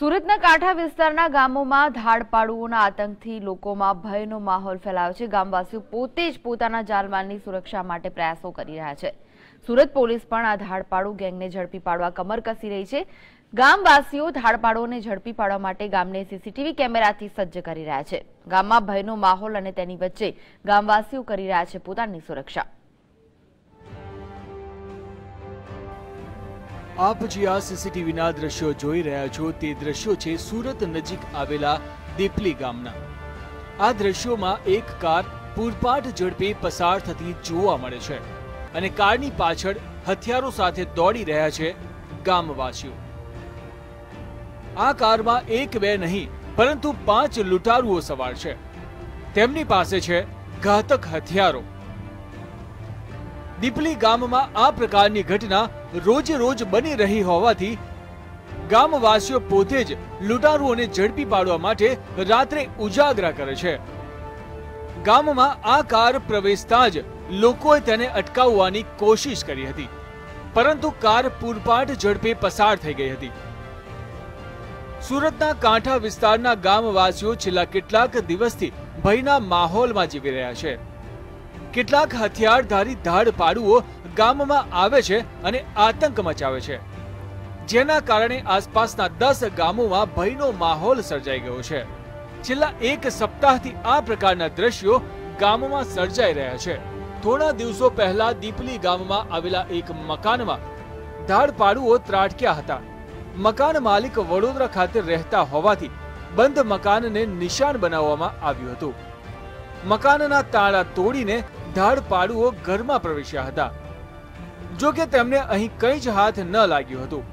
સુરતના કાંઠા વિસ્તારના ગામોમાં ધાડપાડુઓના આતંકથી લોકોમાં ભયનો માહોલ ફેલાયો છે. ગામવાસીઓ પોતે જ પોતાના જાનમાલની સુરક્ષા માટે પ્રયાસો કરી રહ્યા છે. સુરત પોલીસ પણ આ ધાડપાડુ ગેંગને ઝડપી પાડવા કમર કસી રહી છે. ગામવાસીઓ ધાડપાડુઓને ઝડપી પાડવા માટે ગામને સીસીટીવી કેમેરાથી સજ્જ કરી રહ્યા છે. ગામમાં ભયનો માહોલ અને તેની વચ્ચે ગામવાસીઓ કરી રહ્યા છે પોતાની સુરક્ષા. આપ જે આ સીસીટીવીના દ્રશ્યો જોઈ રહ્યા છો તે દ્રશ્યો છે સુરત નજીક આવેલા દીપલી ગામના. આ દ્રશ્યોમાં એક કાર પૂરપાટ ઝડપે પસાર થતી જોવા મળે છે અને કારની પાછળ હથિયારો સાથે દોડી રહ્યા છે ગામવાસીઓ. આ કારમાં એક બે નહીં, પરંતુ પાંચ લૂંટારુઓ સવાર છે. તેમની પાસે છે ઘાતક હથિયારો. દીપલી ગામમાં આ પ્રકારની ઘટના રોજે રોજ બની રહી હોવાથી ગામવાસીઓ પોતે જ લૂંટારુઓને ઝડપી પાડવા માટે રાત્રે ઉજાગરા કરે છે. ગામમાં આ કાર પ્રવેશતા જ લોકોએ તેને અટકાવવાની કોશિશ કરી હતી, પરંતુ કાર પૂરપાટ ઝડપે પસાર થઈ ગઈ હતી. સુરતના કાંઠા વિસ્તારના ગામવાસીઓ છેલ્લા કેટલાક દિવસથી ભયના માહોલમાં જીવી રહ્યા છે. કેટલાક હથિયારધારી ધાડ પાડુઓ ગામમાં આવે છે અને આતંક મચાવે છે. જેના કારણે આસપાસના દસ ગામોમાં ભયનો માહોલ સર્જાઈ ગયો છે. છેલ્લા એક સપ્તાહથી આ પ્રકારના દ્રશ્યો ગામમાં સર્જાઈ રહ્યા છે. થોડા દિવસો પહેલા દીપલી ગામમાં આવેલા એક મકાનમાં ધાડપાડુઓ ત્રાટક્યા હતા. મકાન માલિક વડોદરા ખાતે રહેતા હોવાથી બંધ મકાનને નિશાન બનાવવામાં આવ્યું હતું. મકાનના તાળા તોડીને ધાડ પાડુઓ ઘરમાં પ્રવેશ્યા હતા. જો કે તેમને અહીં કંઈ જ હાથ ન લાગ્યું હતું.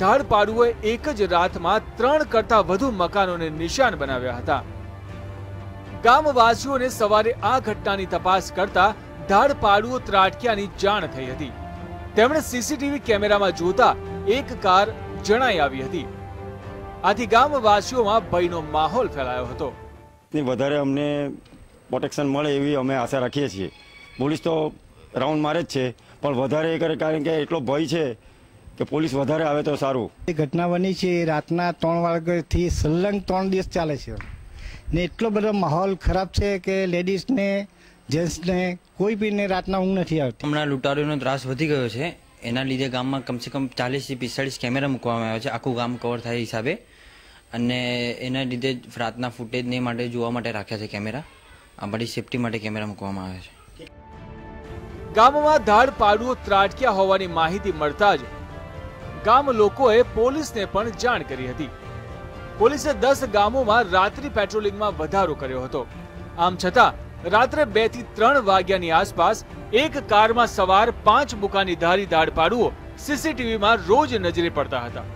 ધાડપાડુઓએ એક જ રાતમાં ત્રણ કરતા વધુ મકાનોને નિશાન બનાવ્યા હતા. ગામવાસીઓને સવારે આ ઘટનાની તપાસ કરતા ધાડપાડુઓ ત્રાટક્યાની જાણ થઈ હતી. તેમણે સીસીટીવી કેમેરામાં જોતા એક કાર જણાઈ આવી હતી. આથી ગામવાસીઓમાં ભયનો માહોલ ફેલાયો હતો. વધારે અમને પ્રોટેક્શન મળે એવી અમે આશા રાખીએ છીએ. પોલીસ તો રાઉન્ડ મારે જ છે પણ વધારે એ કરે કારણ કે એટલો ભય છે કે પોલીસ વધારે આવે તો સારું. એ ઘટના બની છે એ રાતના ત્રણ વાગ્યાથી સલંગ ત્રણ દિવસ ચાલે છે. ને એટલો બધો માહોલ ખરાબ છે કે લેડીઝને જેન્ટ્સને કોઈ બીને રાતના ઊંઘ નથી આવતી. હમણાં લૂંટારીઓનો ત્રાસ વધી ગયો છે. એના લીધે ગામમાં કમસે કમ ચાલીસથી પિસ્તાળીસ કેમેરા મૂકવામાં આવ્યા છે. આખું ગામ કવર થાય હિસાબે. અને એના લીધે જ રાતના ફૂટેજને માટે જોવા માટે રાખ્યા છે કેમેરા. અમારી સેફટી માટે કેમેરા મૂકવામાં આવે છે. ગામમાં ધાડ પાડુઓ ત્રાટક્યા હોવાની માહિતી મળતા જ ગામ લોકોએ પોલીસને પણ જાણ કરી હતી. પોલીસે દસ ગામોમાં રાત્રિ પેટ્રોલિંગમાં વધારો કર્યો હતો. આમ છતાં, રાત્રે બેથી ત્રણ વાગ્યાની આસપાસ એક કારમાં સવાર પાંચ બુકાની ધારી દાડ પાડુઓ સીસીટીવીમાં રોજ નજરે પડતા હતા.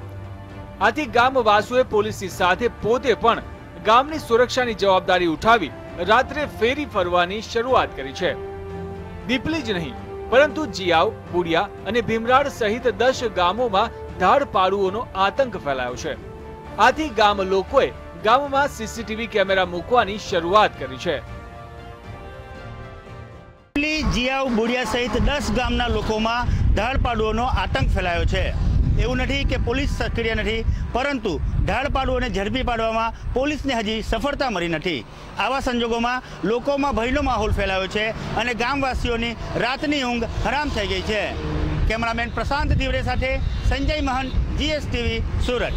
આથી ગામવાસીઓએ પોલીસની સાથે પોતે પણ ગામની સુરક્ષાની જવાબદારી ઉઠાવી રાત્રે ફેરી ફરવાની શરૂઆત કરી છે. દીપલી જ નહીં, પરંતુ જીયાવ બુડિયા અને ભીમરાડ સહિત દસ ગામોમાં ધાડ પાડુઓનો આતંક ફેલાયો છે. આથી ગામ લોકોએ ગામમાં સીસીટીવી કેમેરા મૂકવાની શરૂઆત કરી છે. જીયાવ બુડિયા સહિત દસ ગામના લોકોમાં ધાડપાડુઓનો આતંક ફેલાયો છે. એવું નથી કે પોલીસ સક્રિય નથી, પરંતુ ધાડપાડુઓને ઝડપી પાડવામાં પોલીસને હજી સફળતા મળી નથી. આવા સંજોગોમાં લોકોમાં ભયનો માહોલ ફેલાયો છે અને ગામવાસીઓની રાતની ઊંઘ હરામ થઈ ગઈ છે. કેમેરામેન પ્રશાંત તિવરે સાથે સંજય મહન, જીએસટીવી, સુરત.